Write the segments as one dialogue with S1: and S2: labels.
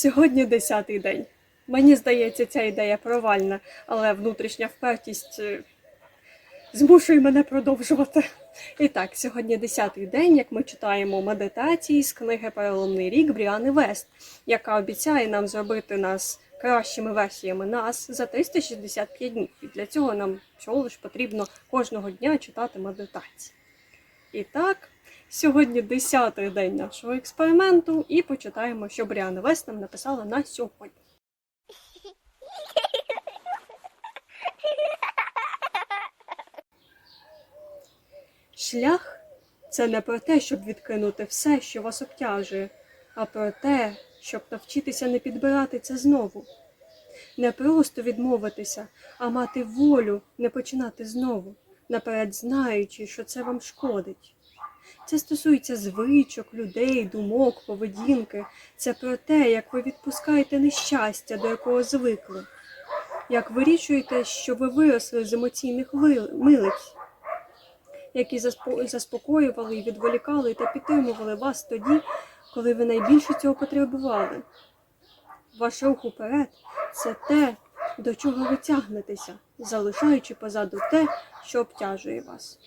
S1: Сьогодні десятий день. Мені здається, ця ідея провальна, але внутрішня впертість е, змушує мене продовжувати. І так, сьогодні десятий день, як ми читаємо медитації з книги Переломний рік Бріани Вест, яка обіцяє нам зробити нас кращими версіями нас за 365 днів. І для цього нам всього лиш потрібно кожного дня читати медитації. І так, сьогодні 10-й день нашого експерименту, і почитаємо, що Бріана Вест нам написала на сьогодні. Шлях це не про те, щоб відкинути все, що вас обтяжує, а про те, щоб навчитися не підбирати це знову. Не просто відмовитися, а мати волю не починати знову, наперед знаючи, що це вам шкодить. Це стосується звичок, людей, думок, поведінки. Це про те, як ви відпускаєте нещастя, до якого звикли, як вирішуєте, що ви виросли з емоційних милиць, які заспокоювали і відволікали та підтримували вас тоді, коли ви найбільше цього потребували. Ваш рух уперед це те, до чого ви тягнетеся, залишаючи позаду те, що обтяжує вас.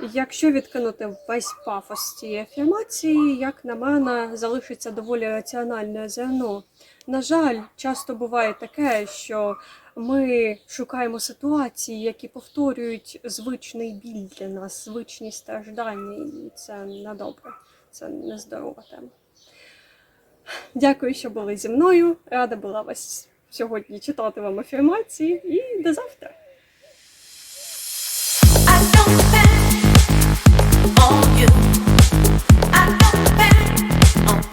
S1: Якщо відкинути весь пафос цієї афірмації, як на мене, залишиться доволі раціональне зерно. На жаль, часто буває таке, що ми шукаємо ситуації, які повторюють звичний біль для нас, звичні страждання, і це не добре, це нездорова тема. Дякую, що були зі мною. Рада була вас сьогодні читати вам афірмації, і до завтра!